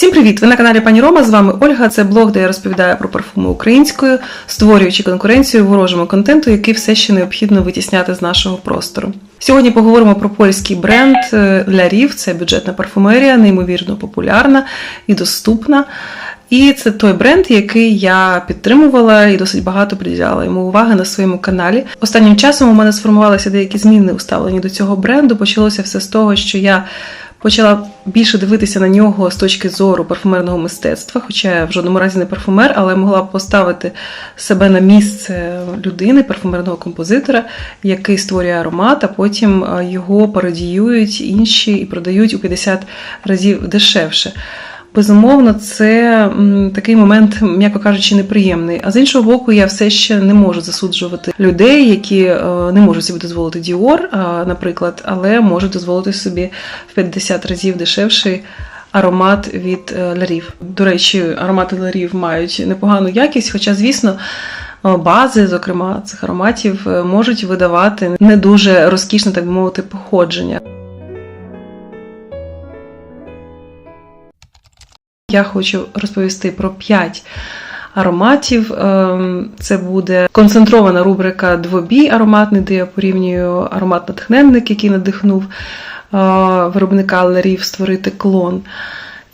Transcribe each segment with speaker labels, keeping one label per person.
Speaker 1: Всім привіт! Ви на каналі Пані Рома. З вами Ольга. Це блог, де я розповідаю про парфуми українською, створюючи конкуренцію ворожому контенту, який все ще необхідно витісняти з нашого простору. Сьогодні поговоримо про польський бренд е, Лярів. Це бюджетна парфумерія, неймовірно популярна і доступна. І це той бренд, який я підтримувала і досить багато приділяла йому уваги на своєму каналі. Останнім часом у мене сформувалися деякі зміни у ставленні до цього бренду. Почалося все з того, що я почала більше дивитися на нього з точки зору парфумерного мистецтва, хоча я в жодному разі не парфумер, але могла поставити себе на місце людини, парфумерного композитора, який створює аромат, а потім е, його пародіюють інші і продають у 50 разів дешевше. Безумовно, це такий момент, м'яко кажучи, неприємний. А з іншого боку, я все ще не можу засуджувати людей, які е, не можуть собі дозволити Діор, наприклад, але можуть дозволити собі в 50 разів дешевший. Аромат від е, ларів. До речі, аромати ларів мають непогану якість, хоча, звісно, е, бази, зокрема, цих ароматів, можуть видавати не дуже розкішне, так би мовити, походження. Я хочу розповісти про 5 ароматів. Ем, Це буде концентрована рубрика Двобій ароматний, де я порівнюю аромат натхненник, який надихнув е, виробника ларів створити клон.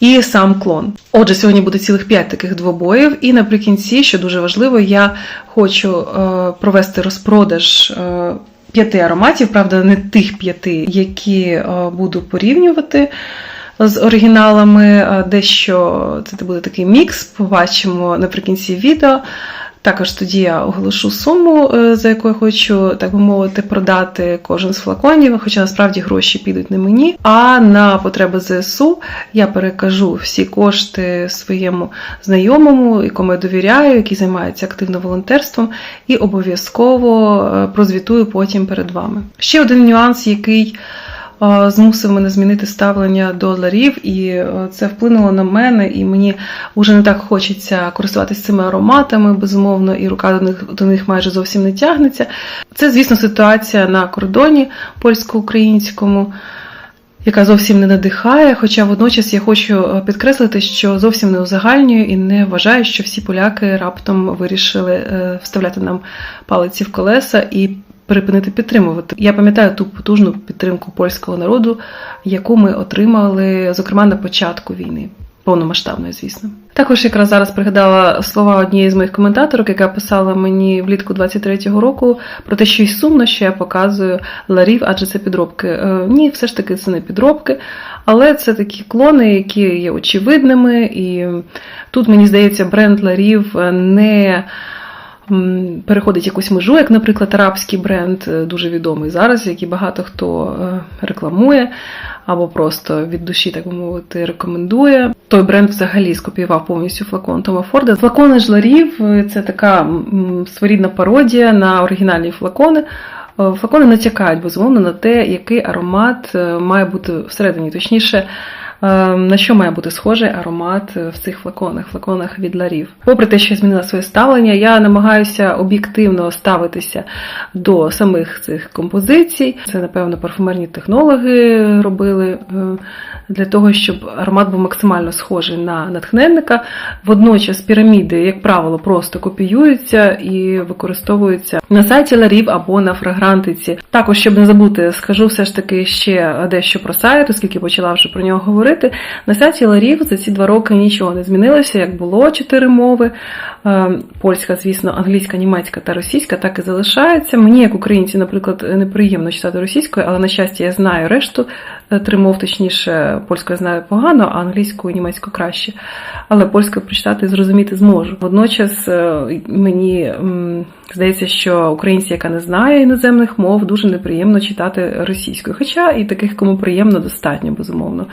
Speaker 1: І сам клон. Отже, сьогодні буде цілих 5 таких двобоїв. І наприкінці, що дуже важливо, я хочу е, провести розпродаж е, п'яти ароматів, правда, не тих п'яти, які буду порівнювати з оригіналами. Дещо це буде такий мікс, побачимо наприкінці відео. Також тоді я оголошу суму, е, за яку я хочу, так би мовити, продати кожен з флаконів, хоча насправді гроші підуть не мені. А на потреби ЗСУ я перекажу всі кошти своєму знайомому, якому я довіряю, який займається активно волонтерством, і обов'язково е, прозвітую потім перед вами. Ще один нюанс, який е, змусив мене змінити ставлення до ларів, і е, це вплинуло на мене, і мені вже не так хочеться користуватися цими ароматами, безумовно, і рука до них до них майже зовсім не тягнеться. Це, звісно, ситуація на кордоні польсько-українському. Яка зовсім не надихає, хоча водночас я хочу е, підкреслити, що зовсім не узагальнюю і не вважаю, що всі поляки раптом вирішили е, вставляти нам палиці в колеса і припинити підтримувати. Я пам'ятаю ту потужну підтримку польського народу, яку ми отримали, зокрема на початку війни. Повномасштабної, звісно. Також якраз зараз пригадала слова однієї з моїх коментаторок, яка писала мені влітку 23-го року про те, що й сумно, що я показую ларів, адже це підробки. Е, ні, все ж таки це не підробки, але це такі клони, які є очевидними, і тут мені здається, бренд ларів не переходить якусь межу, як, наприклад, арабський бренд, е, дуже відомий зараз, який багато хто е, рекламує або просто від душі, так би мовити, рекомендує. Той бренд взагалі скопіював повністю флакон Тома Форда. Флакони жларів е, це така своєрідна пародія на оригінальні флакони. Флакони натякають безумовно на те, який аромат має бути всередині, точніше. Е, На що має бути схожий аромат в цих флаконах, флаконах від ларів. Попри те, що я змінила своє ставлення, я намагаюся об'єктивно ставитися до самих цих композицій. Це, напевно, парфумерні технологи робили е, для того, щоб аромат був максимально схожий на натхненника. Водночас піраміди, як правило, просто копіюються і використовуються на сайті ларів або на фрагрантиці. Також, щоб не забути, скажу все ж таки ще дещо про сайт, оскільки почала вже про нього говорити. На сайті ларів за ці два роки нічого не змінилося, як було чотири мови. Е, Польська, звісно, англійська, німецька та російська так і залишається. Мені, як українці, наприклад, неприємно читати російською, але на щастя я знаю решту е, три мов, точніше, польську я знаю погано, а англійську і німецьку краще. Але польську прочитати і зрозуміти зможу. Водночас е, мені здається, що українці, яка не знає іноземних мов, дуже неприємно читати російською. Хоча і таких, кому приємно, достатньо, безумовно.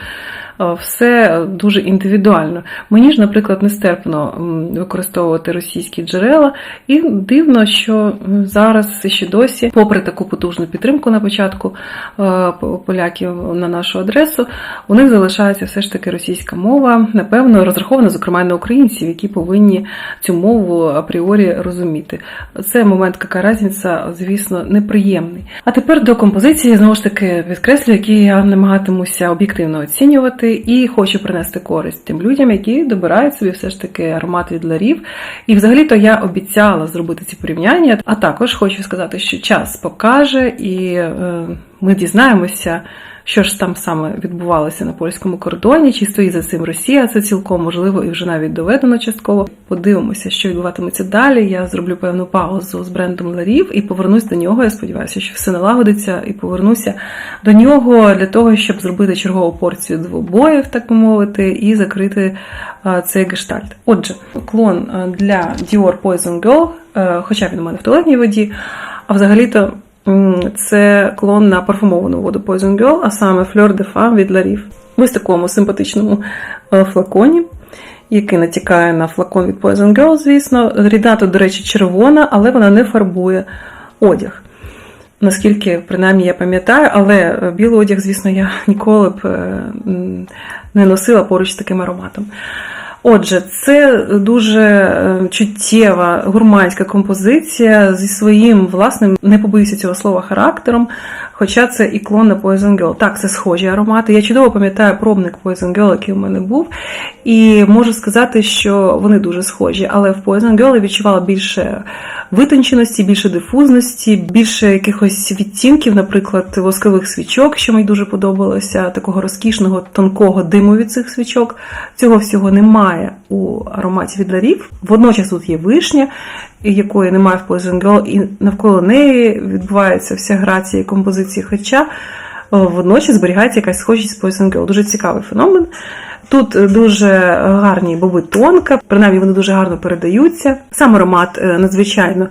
Speaker 1: Е, Все дуже індивідуально. Мені ж, наприклад, нестерпно використовувати російські джерела, і дивно, що зараз ще досі, попри таку потужну підтримку на початку е, поляків на нашу адресу, у них залишається все ж таки російська мова, напевно, розрахована, зокрема, на українців, які повинні цю мову апріорі розуміти. Це момент, яка різниця, звісно, неприємний. А тепер до композиції знову ж таки підкреслю, які я намагатимуся об'єктивно оцінювати і хочу принести користь тим людям, які добирають собі все ж таки аромат від ларів. І взагалі-то я обіцяла зробити ці порівняння. А також хочу сказати, що час покаже, і е, ми дізнаємося. Що ж там саме відбувалося на польському кордоні? Чи стоїть за цим Росія? Це цілком можливо і вже навіть доведено частково. Подивимося, що відбуватиметься далі. Я зроблю певну паузу з брендом Ларів і повернусь до нього. Я сподіваюся, що все налагодиться, і повернуся до нього для того, щоб зробити чергову порцію двобоїв, так би мовити, і закрити цей гештальт. Отже, клон для Dior Poison Girl, е, хоча він у мене в туалетній воді, а взагалі-то. Це клон на парфумовану воду Poison Girl, а саме Fleur de Femme від Ларів. В ось такому симпатичному е, флаконі, який натякає на флакон від Poison Girl, звісно. Ріда тут, до речі, червона, але вона не фарбує одяг. Наскільки, принаймні, я пам'ятаю, але е, білий одяг, звісно, я ніколи б е, не носила поруч з таким ароматом. Отже, це дуже е, чуттєва гурманська композиція зі своїм власним, не побоюся цього слова, характером. Хоча це і клон на Poison Girl. Так, це схожі аромати. Я чудово пам'ятаю пробник Poison Girl, який у мене був, і можу сказати, що вони дуже схожі. Але в Poison Girl я відчувала більше витонченості, більше дифузності, більше якихось відтінків, наприклад, воскових свічок, що мені дуже подобалося, такого розкішного тонкого диму від цих свічок. Цього всього немає у ароматі від ларів. Водночас тут є вишня, якої немає в Poison Girl, і навколо неї відбувається вся грація і композиції. Хоча водночас зберігається якась схожість з Girl. Дуже цікавий феномен. Тут дуже гарні боби тонка, принаймні вони дуже гарно передаються. Сам аромат е, надзвичайно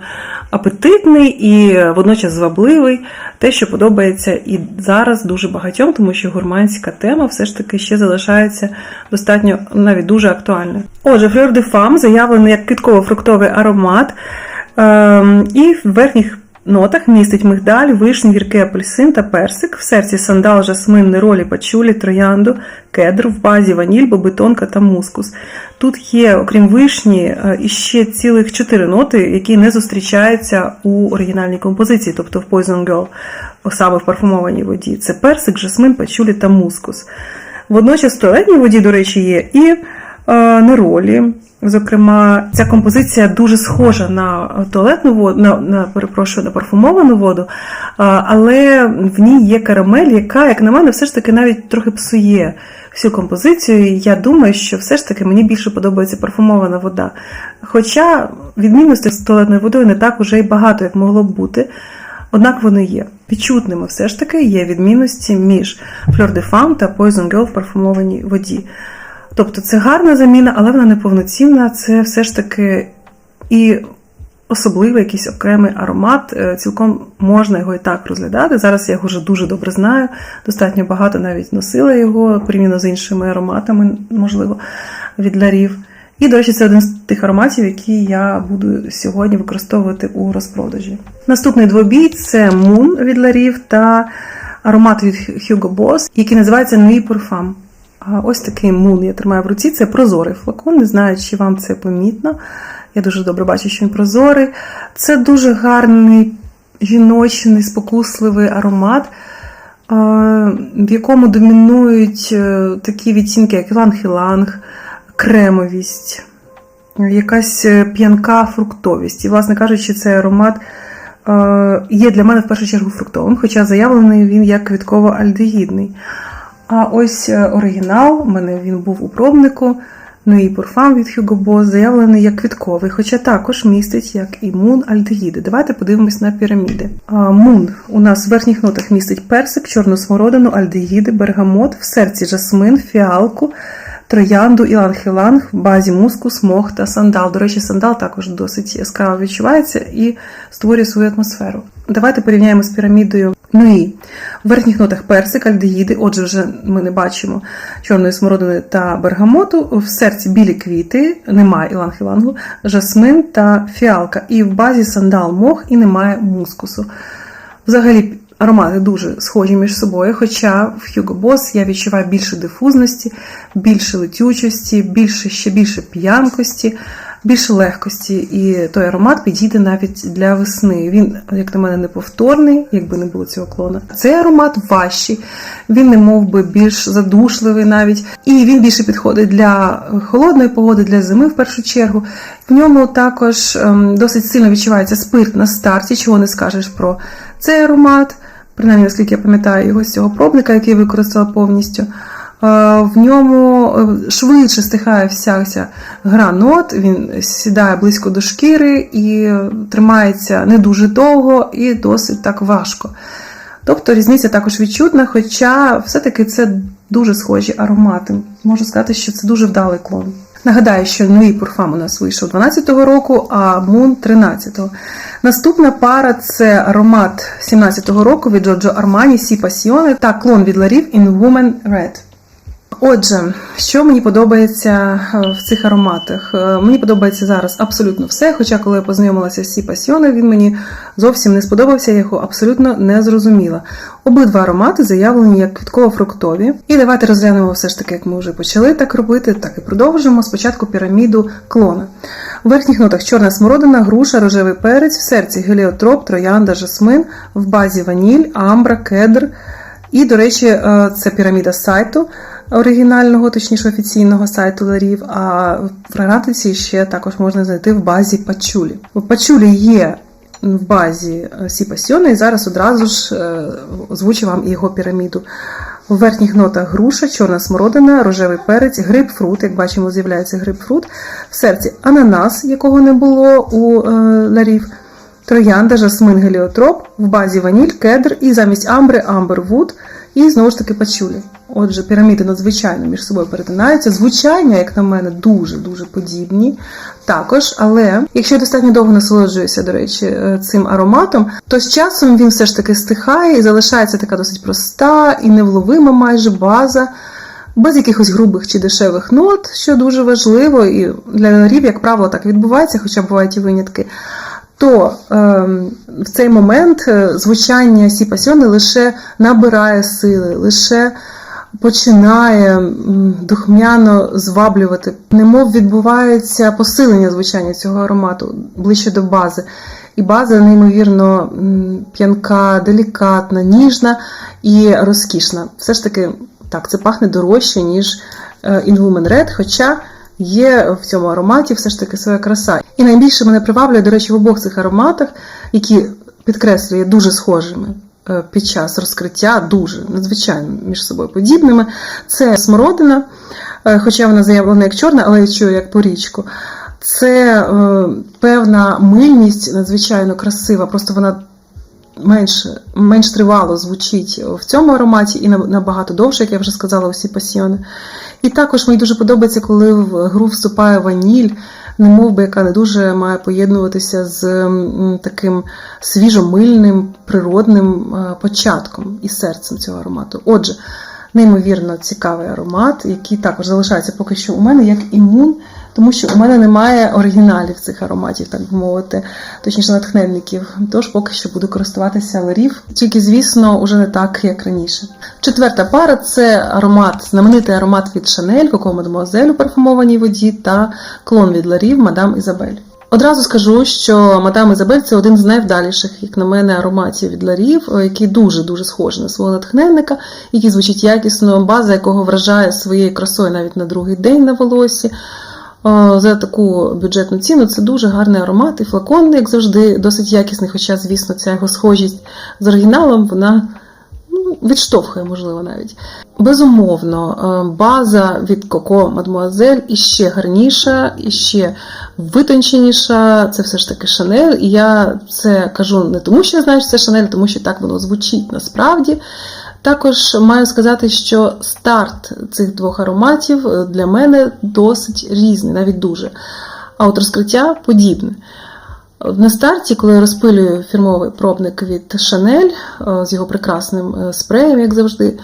Speaker 1: апетитний і водночас звабливий. Те, що подобається і зараз дуже багатьом, тому що гурманська тема все ж таки ще залишається достатньо навіть дуже актуальною. Отже, Fleur de Femme заявлений як квітково-фруктовий аромат, ем, і в верхніх нотах містить мигдаль, вишні, гіркий апельсин та персик, в серці сандал, жасмин, неролі, пачулі, троянду, кедр, в базі ваніль, бобитонка та мускус. Тут є, окрім вишні, е, іще цілих чотири ноти, які не зустрічаються у оригінальній композиції, тобто в Poison Girl, саме в парфумованій воді. Це персик, жасмин, пачулі та мускус. Водночас в туалетній воді, до речі, є і е, неролі. Зокрема, ця композиція дуже схожа на туалетну воду, на, на перепрошую, на парфумовану воду, але в ній є карамель, яка, як на мене, все ж таки навіть трохи псує всю композицію. І я думаю, що все ж таки мені більше подобається парфумована вода. Хоча відмінностей з туалетною водою не так уже й багато, як могло б бути. Однак вони є. Відчутними все ж таки є відмінності між Fleur de Femme та Poison Girl в парфумованій воді. Тобто це гарна заміна, але вона не повноцінна. Це все ж таки і особливий якийсь окремий аромат. Е, Цілком можна його і так розглядати. Зараз я його вже дуже добре знаю. Достатньо багато навіть носила його порівняно з іншими ароматами, можливо, від ларів. І, до речі, це один з тих ароматів, які я буду сьогодні використовувати у розпродажі. Наступний двобій це Moon від ларів та аромат від Hugo Boss, який називається Nuit Parfum. Ось такий мун я тримаю в руці. Це прозорий флакон. Не знаю, чи вам це помітно. Я дуже добре бачу, що він прозорий. Це дуже гарний жіночний, спокусливий аромат, в якому домінують е, такі відтінки, як іланг-іланг, кремовість, якась е, п'янка фруктовість. І, власне кажучи, цей аромат е, є для мене в першу чергу фруктовим, хоча заявлений він як квітково-альдегідний. А ось е, оригінал, у мене він був у пробнику. Ну і парфам від Hugo Boss заявлений як квітковий, хоча також містить як і мун альдегіди. Давайте подивимось на піраміди. А, Мун у нас в верхніх нотах містить персик, чорну смородину, альдегіди, бергамот, в серці жасмин, фіалку, троянду, іланг-іланг, в базі мускус, мох та сандал. До речі, сандал також досить яскраво відчувається і створює свою атмосферу. Давайте порівняємо з пірамідою. Ну і в верхніх нотах персик, альдегіди, отже, вже ми не бачимо чорної смородини та бергамоту. В серці білі квіти, немає іланг-ілангу, жасмин та фіалка. І в базі сандал мох і немає мускусу. Взагалі, аромати дуже схожі між собою, хоча в Hugo Boss я відчуваю більше дифузності, більше летючості, більше, ще більше п'янкості. Більше легкості, і той аромат підійде навіть для весни. Він, як на мене, неповторний, якби не було цього клона. Цей аромат важчий, він не мов би більш задушливий навіть, і він більше підходить для холодної погоди, для зими в першу чергу. В ньому також ем, досить сильно відчувається спирт на старті, чого не скажеш про цей аромат. Принаймні, наскільки я пам'ятаю його з цього пробника, який я використала повністю. Е, В ньому е, швидше стихає вся ця гра нот, він сідає близько до шкіри і тримається не дуже довго і досить так важко. Тобто різниця також відчутна, хоча все-таки це дуже схожі аромати. Можу сказати, що це дуже вдалий клон. Нагадаю, що новий парфам у нас вийшов 12-го року, а Moon 13-го. Наступна пара це аромат 17-го року від Giorgio Armani Сі Passione та клон від Ларів In Woman Red. Отже, що мені подобається е, в цих ароматах? Е, Мені подобається зараз абсолютно все. Хоча, коли я познайомилася з Сі він мені зовсім не сподобався, я його абсолютно не зрозуміла. Обидва аромати заявлені як квітково-фруктові. І давайте розглянемо все ж таки, як ми вже почали так робити, так і продовжимо. Спочатку піраміду клона. У верхніх нотах чорна смородина, груша, рожевий перець, в серці геліотроп, троянда, жасмин, в базі ваніль, амбра, кедр. І, до речі, е, це піраміда сайту оригінального, точніше офіційного сайту Ларів, а в фрагрантиці ще також можна знайти в базі пачулі. В пачулі є в базі Сі Пасьони, і зараз одразу ж е, озвучу вам його піраміду. У верхніх нотах груша, чорна смородина, рожевий перець, грейпфрут, як бачимо, з'являється грейпфрут. В серці ананас, якого не було у е, Ларів. Троянда, жасмин, геліотроп, в базі ваніль, кедр і замість амбри амбервуд і знову ж таки пачулі. Отже, піраміди надзвичайно між собою перетинаються. Звучання, як на мене, дуже-дуже подібні. Також, але якщо я достатньо довго насолоджуюся, до речі, е, цим ароматом, то з часом він все ж таки стихає і залишається така досить проста і невловима майже база. Без якихось грубих чи дешевих нот, що дуже важливо, і для нарів, як правило, так відбувається, хоча бувають і винятки то е, в цей момент е, звучання Сі лише набирає сили, лише починає духмяно зваблювати. Немов відбувається посилення звучання цього аромату ближче до бази. І база неймовірно п'янка, делікатна, ніжна і розкішна. Все ж таки, так, це пахне дорожче, ніж е, In Woman Red, хоча є в цьому ароматі все ж таки своя краса. І найбільше мене приваблює, до речі, в обох цих ароматах, які підкреслює дуже схожими під час розкриття, дуже надзвичайно між собою подібними. Це смородина, е, хоча вона заявлена як чорна, але я чую як порічку. Це е, певна мильність надзвичайно красива, просто вона менш, менш тривало звучить в цьому ароматі і набагато довше, як я вже сказала, усі пасіони. І також мені дуже подобається, коли в гру вступає ваніль, немов би, яка не дуже має поєднуватися з таким свіжомильним, природним е, початком і серцем цього аромату. Отже, неймовірно цікавий аромат, який також залишається поки що у мене як імун, тому що у мене немає оригіналів цих ароматів, так би мовити, точніше натхненників. Тож поки що буду користуватися ларів, тільки, звісно, уже не так, як раніше. Четверта пара це аромат, знаменитий аромат від Chanel, Coco Mademoiselle у парфумованій воді та клон від ларів Мадам Ізабель. Одразу скажу, що мадам Ізабель це один з найвдаліших, як на мене, ароматів від ларів, який дуже-дуже схожий на свого натхненника, який звучить якісно, база якого вражає своєю красою навіть на другий день на волосі. О, За таку бюджетну ціну це дуже гарний аромат, і флакон, як завжди, досить якісний, хоча, звісно, ця його схожість з оригіналом, вона ну, відштовхує, можливо, навіть. Безумовно, е, база від Coco Mademoiselle іще гарніша, іще витонченіша. Це все ж таки Шанель. І я це кажу не тому, що я знаю, що це Шанель, тому що так воно звучить насправді. Також маю сказати, що старт цих двох ароматів для мене досить різний, навіть дуже. А от розкриття подібне. На старті, коли я розпилюю фірмовий пробник від Chanel з його прекрасним е, спреєм, як завжди,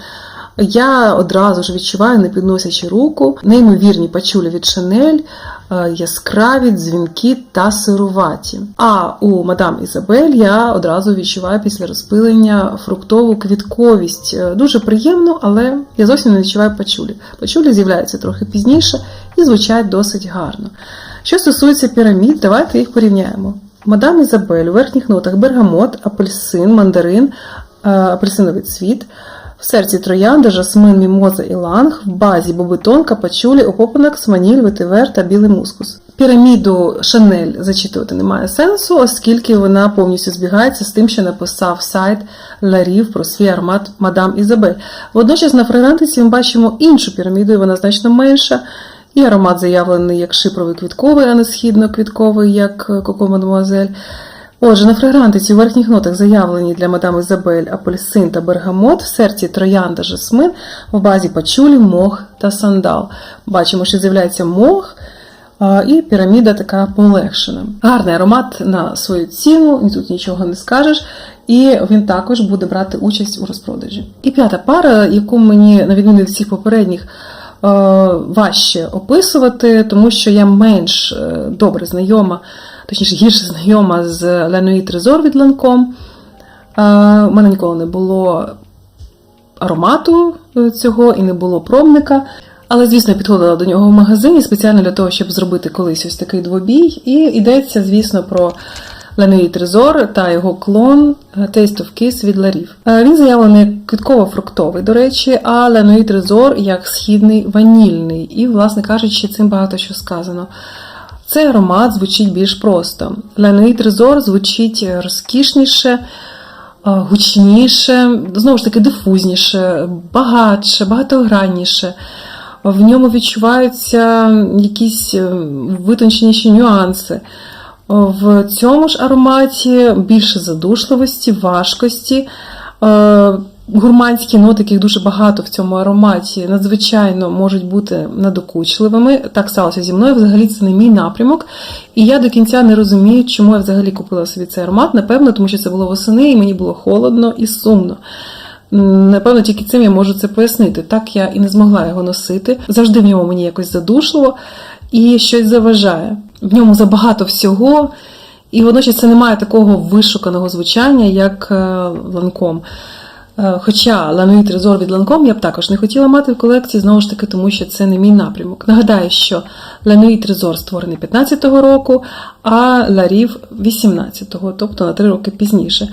Speaker 1: я одразу ж відчуваю, не підносячи руку, неймовірні пачулі від Chanel, е, яскраві, дзвінки та сируваті. А у мадам Ізабель я одразу відчуваю після розпилення фруктову квітковість. Е, Дуже приємно, але я зовсім не відчуваю пачулі. Пачулі з'являються трохи пізніше і звучать досить гарно. Що стосується пірамід, давайте їх порівняємо. Мадам Ізабель у верхніх нотах бергамот, апельсин, мандарин, е, апельсиновий цвіт. В серці троянда, жасмин, мімоза і ланг, в базі бобитон, капачулі, опопанакс, ваніль, ветивер та білий мускус. Піраміду Шанель зачитувати немає сенсу, оскільки вона повністю збігається з тим, що написав сайт Ларів про свій аромат Мадам Ізабель. Водночас на фрагрантиці ми бачимо іншу піраміду, і вона значно менша. І аромат заявлений як шипровий квітковий, а не східно-квітковий, як Коко Мадемуазель. Отже, на фрагрантиці у верхніх нотах заявлені для мадам Ізабель апельсин та бергамот, в серці троянда жасмин, в базі пачулі, мох та сандал. Бачимо, що з'являється мох, і піраміда така полегшена. Гарний аромат на свою ціну, і тут нічого не скажеш. І він також буде брати участь у розпродажі. І п'ята пара, яку мені, на відміну від всіх попередніх, важче описувати, тому що я менш е, добре знайома, точніше гірше знайома з Леної Трезор від. Е, У мене ніколи не було аромату е, цього і не було пробника. Але, звісно, підходила до нього в магазині спеціально для того, щоб зробити колись ось такий двобій. І йдеться, звісно, про Леної Трезор та його клон е, Taste of Kiss від Ларів. Е, Він заявлений як квітково-фруктовий, до речі, а Леної Трезор як східний ванільний. І, власне кажучи, цим багато що сказано. Цей аромат звучить більш просто. Леної Трезор звучить розкішніше, е, гучніше, знову ж таки, дифузніше, багатше, багатогранніше. В ньому відчуваються якісь е, витонченіші нюанси. В цьому ж ароматі більше задушливості, важкості. Гурманські ноти, яких дуже багато в цьому ароматі, надзвичайно можуть бути надокучливими. Так сталося зі мною. Взагалі це не мій напрямок. І я до кінця не розумію, чому я взагалі купила собі цей аромат. Напевно, тому що це було восени, і мені було холодно і сумно. Напевно, тільки цим я можу це пояснити. Так я і не змогла його носити. Завжди в ньому мені якось задушливо і щось заважає. В ньому забагато всього, і водночас це не має такого вишуканого звучання, як е, ланком. Е, Хоча Лануї Трезор від Ланком я б також не хотіла мати в колекції, знову ж таки, тому що це не мій напрямок. Нагадаю, що Лануї Трезор створений 15-го року, а Ларів 18-го, тобто на 3 роки пізніше.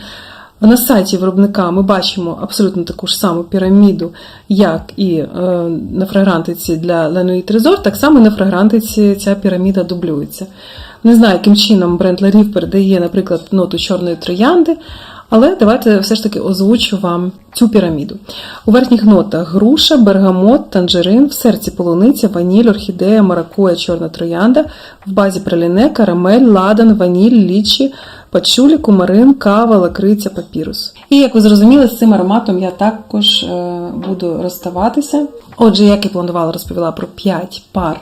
Speaker 1: На сайті виробника ми бачимо абсолютно таку ж саму піраміду, як і е, на фрагрантиці для Леної Трезор, так само на фрагрантиці ця піраміда дублюється. Не знаю, яким чином бренд Ларів передає, наприклад, ноту чорної троянди, але давайте все ж таки озвучу вам цю піраміду. У верхніх нотах груша, бергамот, танжерин, в серці полуниця, ваніль, орхідея, маракуя, чорна троянда, в базі праліне, карамель, ладан, ваніль, лічі, пачулі, кумарин, кава, лакриця, папірус. І як ви зрозуміли, з цим ароматом я також е, буду розставатися. Отже, як і планувала, розповіла про 5 пар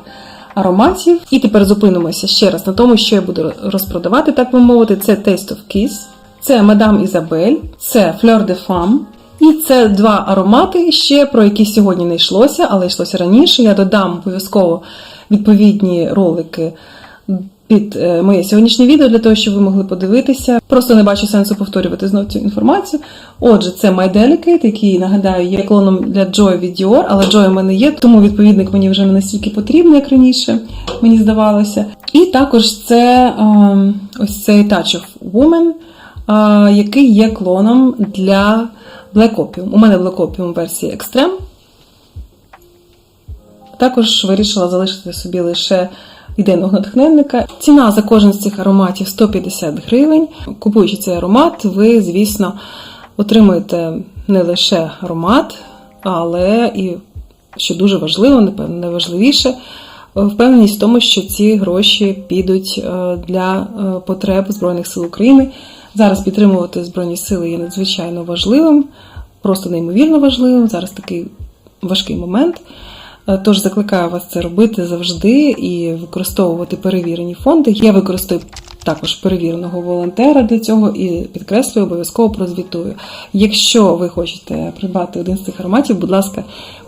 Speaker 1: ароматів. І тепер зупинимося ще раз на тому, що я буду розпродавати, так би мовити. Це Taste of Kiss, це Мадам Ізабель, це Fleur de Femme. І це два аромати ще, про які сьогодні не йшлося, але йшлося раніше. Я додам обов'язково відповідні ролики під е, моє сьогоднішнє відео для того, щоб ви могли подивитися. Просто не бачу сенсу повторювати знову цю інформацію. Отже, це My Delicate, який, нагадаю, є клоном для Joy від Dior, але Joy у мене є, тому відповідник мені вже не настільки потрібний, як раніше, мені здавалося. І також це е, ось цей Touch of Woman, який є клоном для Black Opium. У мене Black Opium версії Extreme. Також вирішила залишити собі лише ідейного натхненника. Ціна за кожен з цих ароматів 150 гривень. Купуючи цей аромат, ви, звісно, отримуєте не лише аромат, але і, що дуже важливо, напевно, найважливіше, впевненість в тому, що ці гроші підуть е, для е, потреб Збройних сил України. Зараз підтримувати Збройні сили є надзвичайно важливим, просто неймовірно важливим. Зараз такий важкий момент. Е, Тож закликаю вас це робити завжди і використовувати перевірені фонди. Я використаю також перевіреного волонтера для цього і підкреслюю, обов'язково прозвітую. Якщо ви хочете придбати один з цих ароматів, будь ласка,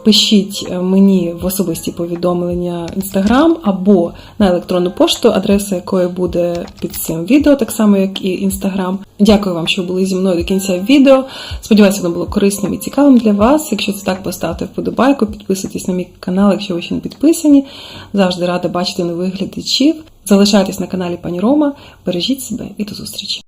Speaker 1: пишіть мені в особисті повідомлення Instagram або на електронну пошту, адреса якої буде під цим відео, так само як і Instagram. Дякую вам, що були зі мною до кінця відео. Сподіваюся, воно було корисним і цікавим для вас. Якщо це так, поставте вподобайку, підписуйтесь на мій канал, якщо ви ще не підписані. Завжди рада бачити нових глядачів. Залишайтесь на каналі Пані Рома, бережіть себе і до зустрічі!